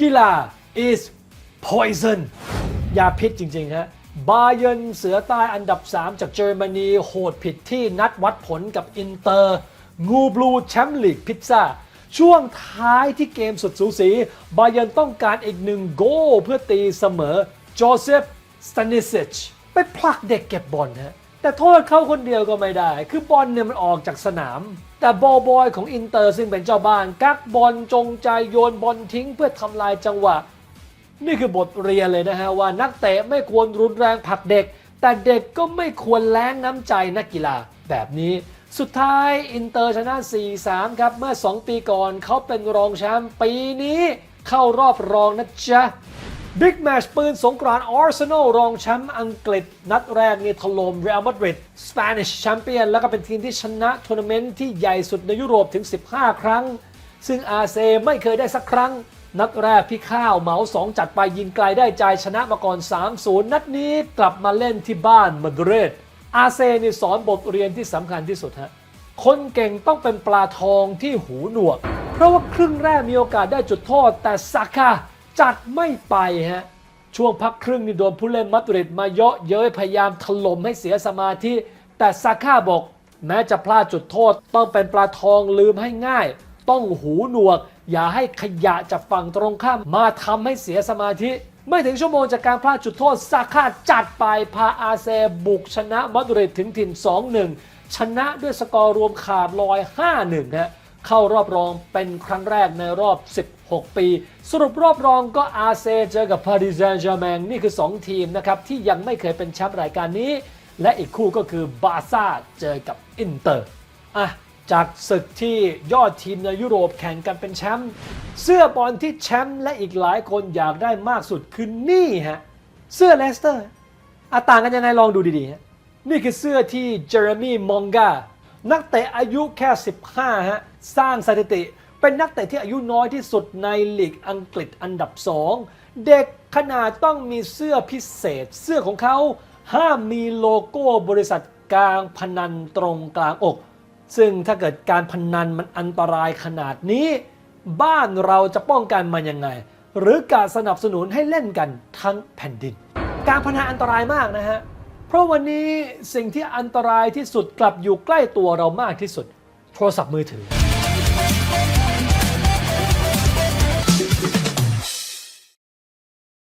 กีฬา is poison ยาพิษจริง ๆ ฮะ บาเยนเสือใต้อันดับ 3 จากเยอรมนีโหดผิดที่นัดวัดผลกับอินเตอร์ งูบลูแชมป์ลีกพิซซ่า ช่วงท้ายที่เกมสุดสูสี บาเยนต้องการอีกหนึ่งโกลเพื่อตีเสมอ โจเซฟ สตานิสิช ไปผลักเด็กเก็บบอลฮะ แต่โทษเขาคนเดียวก็ไม่ได้ คือบอลเนี่ยมันออกจากสนาม แต่บอลบอยของอินเตอร์ซึ่งเป็นเจ้าบ้าน กักบอลจงใจโยนบอลทิ้งเพื่อทำลายจังหวะ นี่คือบทเรียนเลยนะฮะว่านักเตะไม่ควรรุนแรงผลักเด็ก แต่เด็กก็ไม่ควรแล้งน้ำใจนักกีฬาแบบนี้สุดท้ายอินเตอร์ชนะ 4-3 ครับ เมื่อ 2 ปีก่อนเขาเป็นรองแชมป์ปีนี้เข้ารอบรองนะจ๊ะ บิ๊กแมชปืนสงกรานต์อาร์เซนอลรองแชมป์อังกฤษ นัดแรกนี่ถล่มเรอัลมาดริดสเปนิชแชมเปี้ยนแล้วก็เป็นทีมที่ชนะทัวร์นาเมนต์ที่ใหญ่สุดในยุโรปถึง 15 ครั้ง ซึ่งอาเซไม่เคยได้สักครั้ง นัดแรกพี่ข้าวเหมา2จัดไปยิงไกลได้ใจชนะมาก่อน 3-0 นัดนี้กลับมาเล่นที่บ้านมาดริดอาเซนี่สอนบทเรียนที่สำคัญที่สุดฮะคนเก่งต้องเป็นปลาทองที่หูหนวก เพราะว่าครึ่งแรกมีโอกาสได้จุดโทษแต่ซาก้า จัดไม่ไปฮะช่วงพักครึ่งนี่โดนผู้เล่นมาดริดมาเยาะเย้ยพยายามถล่มให้เสียสมาธิ แต่ซาก้าบอก แม้จะพลาดจุดโทษ ต้องเป็นปลาทองลืมให้ง่าย ต้องหูหนวก อย่าให้ขยะจากฝั่งตรงข้ามมาทำให้เสียสมาธิ ไม่ถึงชั่วโมงจากการพลาดจุดโทษซาก้าจัดไปพาอาเซบุกชนะมาดริดถึงถิ่น 2-1 ชนะด้วยสกอร์รวมขาดลอย 5-1ฮะ เข้ารอบรองเป็นครั้งแรกในรอบ 16 ปี สรุปรอบรองก็อาเซเจอกับพาริ s ซ a จ g ร์แมงนี่คือ 2 ทีมนะครับ ที่ยังไม่เคยเป็นแชมป์รายการนี้ และอีกคู่ก็คือบาซ่าเจอกับอินเตอร์อะจากศึกที่ยอดทีมในยุโรปแข่งกันเป็นแชมป์เสื้อบอลที่แชมป์และอีกหลายคนอยากได้มากสุดคือนี่ฮะเสื้อเลสเตอร์อะต่างกันยังไงลองดูดีๆฮะนี่คือเสื้อที่เจอร์มีมองกา นักเตะอายุแค่ 15 ฮะ สร้างสถิติ เป็นนักเตะที่อายุน้อยที่สุดในลีกอังกฤษอันดับ 2 เด็กขนาดต้องมีเสื้อพิเศษ เสื้อของเขาห้ามมีโลโก้บริษัทกลางพนันตรงกลางอก ซึ่งถ้าเกิดการพนันมันอันตรายขนาดนี้ บ้านเราจะป้องกันมันยังไง หรือการสนับสนุนให้เล่นกันทั้งแผ่นดิน การพนันอันตรายมากนะฮะ ราะวันนี้สิ่งที่อันตรายที่สุดกลับอยู่ใกล้ตัวเรามากที่สุด โทรศัพท์มือถือ